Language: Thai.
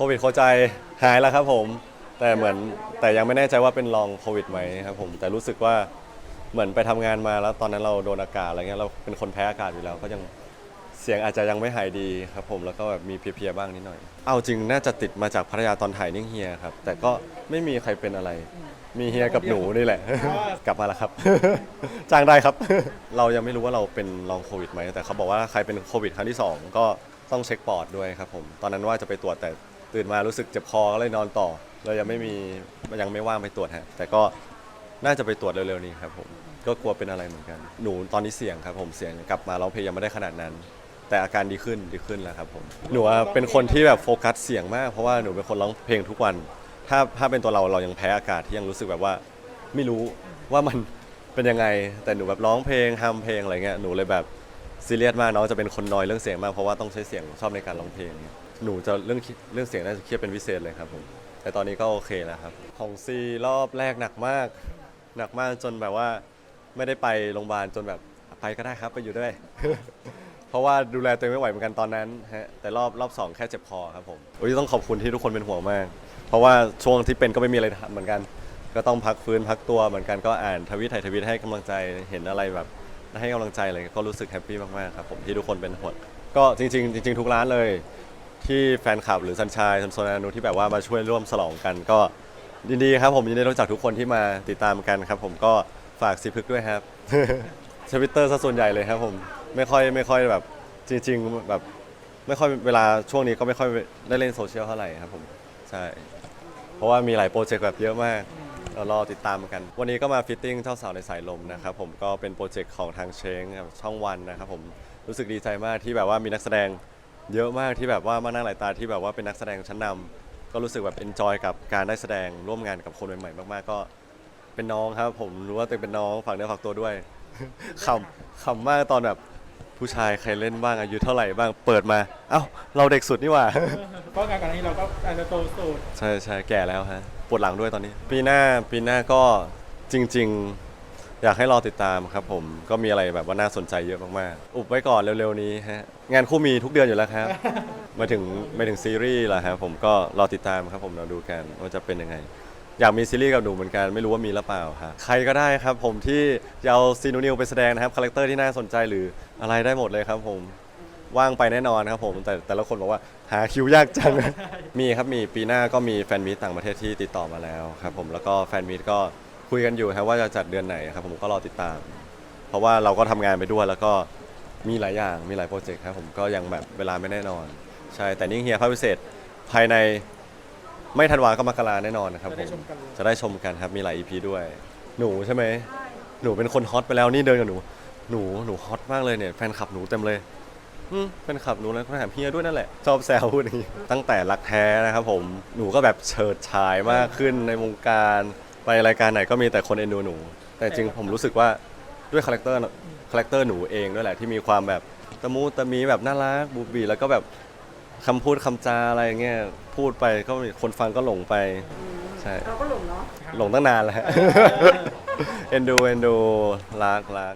โควิดเข้าใจหายแล้วครับผม แต่เหมือนแต่ยังไม่แน่ใจว่าเป็นลองโควิดไหมครับผมแต่รู้สึกว่าเหมือนไปทำงานมาแล้วตอนนั้นเราโดนอากาศอะไรเงี้ยเราเป็นคนแพ้อากาศอยู่แล้ว ก็ยังเสียงอาจจะยังไม่หายดีครับผมแล้วก็แบบมีเพลียๆบ้างนิดหน่อย เอาจริงน่าจะติดมาจากภรรยาตอนถ่ายนิ่งเฮียครับ แต่ก็ไม่มีใครเป็นอะไร มีเฮียกับหนูนี่แหละ กลับมาแล้วครับ จ้างได้ครับ เรายังไม่รู้ว่าเราเป็นลองโควิดไหมแต่เขาบอกว่าใครเป็นโควิดครั้งที่สองก็ต้องเช็คปอดด้วยครับผมตอนนั้นว่าจะไปตรวจแต่ ตื่นมารู้สึกเจ็บคอก็เลยนอนต่อ เรายังไม่มียังไม่ว่างไปตรวจฮะแต่ก็น่าจะไปตรวจเร็วๆนี้ครับผมก็กลัวเป็นอะไรเหมือนกัน หนูตอนนี้เสี่ยงครับผมเสี่ยงกลับมาร้องเพลงยังไม่ได้ขนาดนั้น แต่อาการดีขึ้นดีขึ้นแล้วครับผมหนูอะเป็นคนที่แบบโฟกัสเสียงมากเพราะว่าหนูเป็นคนร้องเพลงทุกวัน ถ้าถ้าเป็นตัวเราเรายังแพ้อากาศที่ยังรู้สึกแบบว่า ไม่รู้ว่ามันเป็นยังไง แต่หนูแบบร้องเพลงทำเพลงอะไรเงี้ยหนูเลยแบบซีเรียสมากน้องจะเป็นคนนอยเรื่องเสียงมากเพราะว่าต้องใช้เสียงชอบในการร้องเพลง หนูจะเรื่องเรื่องเสียงน่าจะเครียดเป็นพิเศษเลยครับผมแต่ตอนนี้ก็โอเคแล้วครับ ของซีรอบแรกหนักมาก หนักมากจนแบบว่าไม่ได้ไปโรงพยาบาลจนแบบไปก็ได้ครับไปอยู่ด้วย เพราะว่าดูแลตัวเองไม่ไหวเหมือนกันตอนนั้นฮะแต่รอบรอบสองแค่เจ็บคอครับผมโอ้ยต้องขอบคุณที่ทุกคนเป็นห่วงมาก เพราะว่าช่วงที่เป็นก็ไม่มีอะไรทำเหมือนกัน ก็ต้องพักฟื้นพักตัวเหมือนกันก็อ่านทวิตถ่ายทวิตให้กำลังใจเห็นอะไรแบบให้กำลังใจอะไรก็รู้สึกแฮปปี้มากๆครับผมที่ทุกคนเป็นห่วงก็จริงๆจริงๆทุกร้านเลย ที่แฟนคลับหรือซันชายซันโซนานุที่แบบว่ามาช่วยร่วมฉลองกัน ก็ยินดีครับผมยินดีรู้จักทุกคนที่มาติดตามกันครับ ผมก็ฝากซีพึกด้วยครับ ทวิตเตอร์ซะส่วนใหญ่เลยครับผมไม่ค่อยไม่ค่อยแบบจริง ๆ แบบไม่ค่อยเวลาช่วงนี้ก็ไม่ค่อยได้เล่นโซเชียลเท่าไหร่ครับผมใช่ เพราะว่ามีหลายโปรเจกต์แบบเยอะมากเรารอติดตามกัน วันนี้ก็มาฟิตติ้งเจ้าสาวในสายลมนะครับผมก็เป็นโปรเจกต์ของทางเชงครับช่องวันนะครับผมรู้สึกดีใจมากที่แบบว่ามีนักแสดง เยอะมากที่แบบว่ามานั่งหลายตาที่แบบว่าเป็นนักแสดงชั้นนำก็รู้สึกแบบเอนจอยกับการได้แสดงร่วมงานกับคนใหม่ๆมากๆก็ เป็นน้องครับ ผมรู้ว่าตัวเองเป็นน้องฝากเนื้อฝากตัวด้วย ขำขำมากตอนแบบผู้ชายใครเล่นบ้างอายุเท่าไหร่บ้างเปิดมา เอ้า เราเด็กสุดนี่หว่าเพราะงานก่อนหน้านี้เราก็อาจจะโตสุดใช่ใช่แก่แล้วฮะปวดหลังด้วยตอนนี้ ปีหน้าปีหน้าก็จริง ๆ อยากให้รอติดตามครับผมก็มีอะไรแบบว่าน่าสนใจเยอะมากๆ อุบไว้ก่อนเร็วๆนี้ฮะงานคู่มีทุกเดือนอยู่แล้วครับมาถึงมาถึงซีรีส์แล้วครับผมก็รอติดตามครับผมเราดูกันว่าจะเป็นยังไง อยากมีซีรีส์กับหนูเหมือนกันไม่รู้ว่ามีหรือเปล่าครับใครก็ได้ครับผมที่จะเอาซีนูนิวไปแสดงนะครับคาแรคเตอร์ที่น่าสนใจหรืออะไรได้หมดเลยครับผมว่างไปแน่นอนครับผมแต่แต่ละคนบอกว่าหาคิวยากจัง มีครับมีปีหน้าก็มีแฟนมีตต่างประเทศที่ติดต่อมาแล้วครับผมแล้วก็แฟนมีตก็ คุยกันอยู่ครับว่าจะจัดเดือนไหนครับผมก็รอติดตาม เพราะว่าเราก็ทำงานไปด้วยแล้วก็มีหลายอย่างมีหลายโปรเจกต์ครับผมก็ยังแบบเวลาไม่แน่นอน ใช่แต่นิ่งเฮียภาคพิเศษภายในไม่ธันวาก็มกราแน่นอนนะครับจะผได้มชมกันเลยจะได้ชมกันครับมีหลาย EP ด้วย หนูใช่ไหมหนูเป็นคนฮอตไปแล้วนี่เดินกับหนู หนูหนูฮอตมากเลยเนี่ยแฟนคลับหนูเต็มเลยอืมแฟนคลับหนูแล้วก็ถามเฮียด้วยนั่นแหละชอบแซวพูดอย่างนี้ตั้งแต่รักแท้นะครับผมหนูก็แบบเฉิดฉายมากขึ้นในวงการ ไปรายการไหนก็มีแต่คนเอ็นดูหนู แต่จริงผมรู้สึกว่าด้วยคาแรคเตอร์คาแรคเตอร์หนูเองด้วยแหละที่มีความแบบตะมูตะมีแบบน่ารักบูบีแล้วก็แบบคำพูดคำจาอะไรอย่างเงี้ยพูดไปก็มีคนฟังก็หลงไป ใช่ เราก็หลงเนาะหลงตั้งนานแล้วฮะเอ็นดูเอ็นดูรักรัก